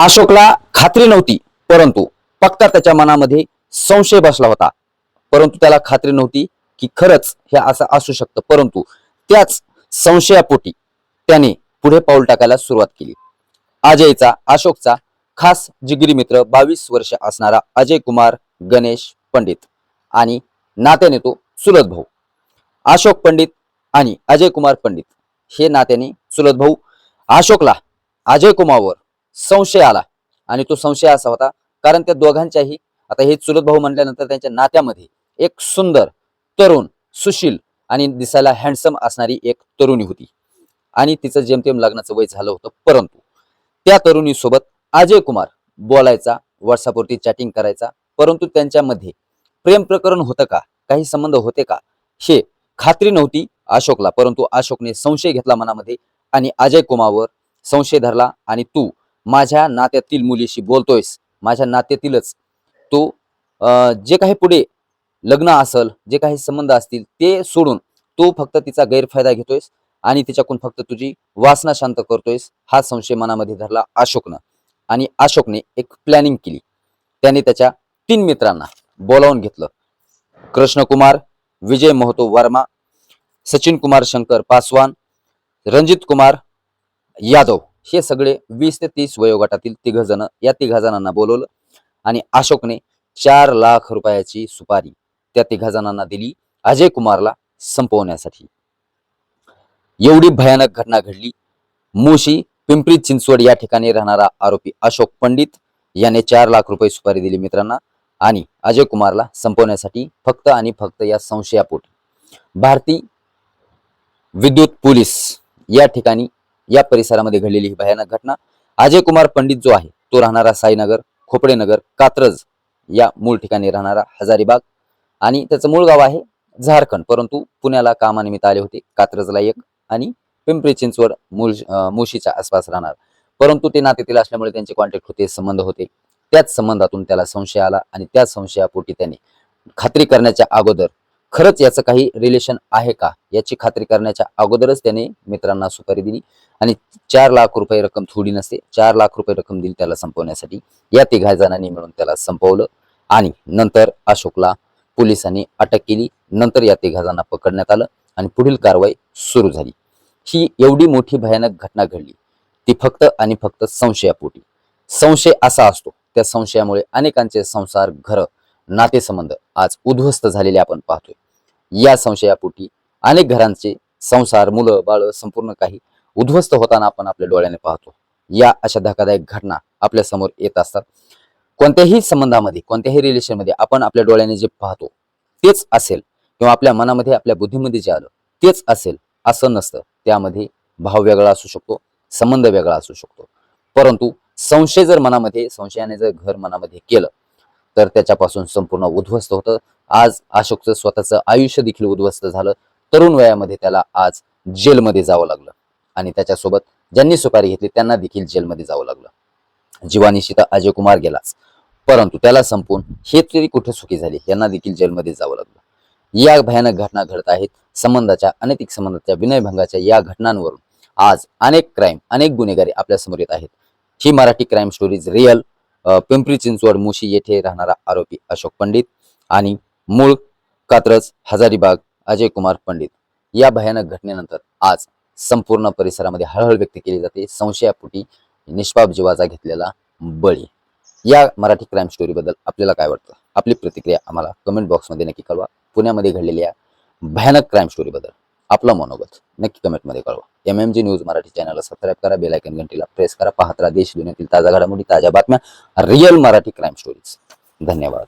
अशोकला खात्री नव्हती परंतु फक्त त्याच्या मनामध्ये संशय बसला होता. परंतु त्याला खात्री नव्हती की खरंच हे असं असू शकतं. परंतु त्याच संशयापोटी त्याने पुढे पाऊल टाकायला सुरुवात केली. अजयचा अशोकचा खास जिगरी मित्र बावीस वर्ष असणारा अजय कुमार गणेश पंडित आणि नात्याने तो चुलत भाऊ. अशोक पंडित आणि अजय कुमार पंडित हे नात्याने चुलत भाऊ. अशोकला अजय कुमारवर संशय आला. आणि तो संशय असा होता कारण त्या दोघांच्याही आता हे चुलत भाऊ म्हटल्यानंतर त्यांच्या नात्यामध्ये एक सुंदर तरुण सुशील आणि दिसायला हँडसम असणारी एक तरुणी होती. आणि तिचं जेमतेम लग्नाचं वय झालं होतं परंतु त्या तरुणीसोबत अजय कुमार बोलायचा व्हॉट्सअपवरती चॅटिंग करायचा परंतु त्यांच्यामध्ये प्रेम प्रकरण होतं का? काही संबंध होते का? हे खात्री नव्हती अशोकला परंतु अशोकने संशय घेतला मनामध्ये आणि अजय कुमारवर संशय धरला आणि तू माझ्या नात्यातील मुलीशी बोलतोयस माझ्या नात्यातीलच. तू जे काही पुढे लग्न असल जे काही संबंध असतील ते सोडून तू फक्त तिचा गैरफायदा घेतोयस आणि तिच्याकडून फक्त तुझी वासना शांत करतोयस हा संशय मनामध्ये धरला अशोकनं. आणि अशोकने एक प्लॅनिंग केली. त्याने त्याच्या तीन मित्रांना बोलावून घेतलं. कृष्णकुमार विजय महतो वर्मा सचिन कुमार शंकर पासवान रणजित कुमार यादव. हे सगळे वीस ते तीस वयोगटातील तिघ जण या तिघा जणांना बोलवलं आणि अशोकने चार लाख रुपयाची सुपारी त्या तिघा जणांना दिली अजय कुमारला संपवण्यासाठी. एवढी भयानक घटना घडली. मुशी पिंपरी चिंचवड या ठिकाणी राहणारा आरोपी अशोक पंडित याने चार लाख रुपये सुपारी दिली मित्रांना आणि अजय कुमारला संपवण्यासाठी फक्त आणि फक्त या संशयापोटी. भारती विद्युत पोलीस या ठिकाणी या परिसरामध्ये घडलेली ही भयानक घटना. अजय कुमार पंडित जो आहे तो राहणारा साईनगर खोपडेनगर कात्रज या मूळ ठिकाणी राहणारा हजारीबाग आणि त्याचं मूळ गाव आहे झारखंड. परंतु पुण्याला कामानिमित्त आले होते. कात्रजला एक आणि पिंपरी चिंचवड मूळ मुशीच्या मुळशीच्या आसपास राहणार. परंतु ते नातेतील असल्यामुळे त्यांचे कॉन्टॅक्ट होते संबंध होते. त्याच संबंधातून त्याला संशय आला आणि त्या संशयापोटी त्याने खात्री करण्याच्या अगोदर खरंच याचं काही रिलेशन आहे का? याची खात्री करण्याच्या अगोदरच त्याने मित्रांना सुपारी दिली. आणि चार लाख रुपये रक्कम थोडी नसते चार लाख रुपये रक्कम दिली त्याला संपवण्यासाठी. या तिघा जणांनी मिळून त्याला संपवलं आणि नंतर अशोकला पोलिसांनी अटक केली. नंतर या तिघा जणांना पकडण्यात आलं आणि पुढील कारवाई सुरू झाली. ही एवढी मोठी भयानक घटना घडली. ती फक्त आणि फक्त संशयापोटी. संशय असा असतो. त्या संशयामुळे अनेकांचे संसार घरं नातेसंबंध आज उद्ध्वस्त झालेले आपण पाहतोय. या संशयापोटी अनेक घरांचे संसार मुलं बाळ संपूर्ण काही उद्ध्वस्त होताना आपण आपल्या डोळ्याने पाहतो. या अशा धक्कादायक घटना आपल्यासमोर येत असतात. कोणत्याही संबंधामध्ये कोणत्याही रिलेशनमध्ये आपण आपल्या डोळ्याने जे पाहतो तेच असेल किंवा आपल्या मनामध्ये आपल्या बुद्धीमध्ये जे आलं तेच असेल असं नसतं. त्यामध्ये भाव वेगळा असू शकतो संबंध वेगळा असू शकतो. परंतु संशय जर मनामध्ये संशयाने जर घर मनामध्ये केलं तर त्याच्यापासून संपूर्ण उद्ध्वस्त होतं. आज अशोकचं स्वतःचं आयुष्य देखील उद्ध्वस्त झालं. तरुण वयामध्ये त्याला आज जेलमध्ये जावं लागलं. आणि त्याच्यासोबत ज्यांनी सुपारी घेतली त्यांना देखील जेलमध्ये जावं लागलं. जीवानिशी तर अजय कुमार गेलाच. परंतु त्याला संपून हे तरी कुठे सुखी झाली? यांना देखील जेलमध्ये जावं लागलं. या भयानक घटना घडत आहेत. संबंधाच्या अनैतिक संबंधाच्या विनयभंगाच्या या घटनांवरून आज अनेक क्राईम अनेक गुन्हेगारी आपल्यासमोर येत आहेत. ही Marathi crime stories real Pimpri Chinchwad मुशी येथे राहणारा आरोपी अशोक पंडित आणि मूळ कात्रज हजारीबाग अजय कुमार पंडित. या भयानक घटनेनंतर आज संपूर्ण परिसरामध्ये हळहळ व्यक्त केली जाते. संशयापोटी निष्पाप जीवाचा घेतलेला बळी. या मराठी क्राईम स्टोरीबद्दल आपल्याला काय वाटतं? आपली प्रतिक्रिया आम्हाला कमेंट बॉक्समध्ये नक्की कळवा. पुण्यामध्ये घडलेल्या भयानक क्राईम स्टोरीबद्दल आपला मनोगत. नक्की कमेंटमध्ये कळवा. M M G news Marathi चॅनलला सबस्क्राईब करा बेलायकन घंटीला प्रेस करा पाहत राहा देश दुनियातील ताज्या घडामोडी ताज्या बातम्या रिअल मराठी क्राईम स्टोरीज धन्यवाद.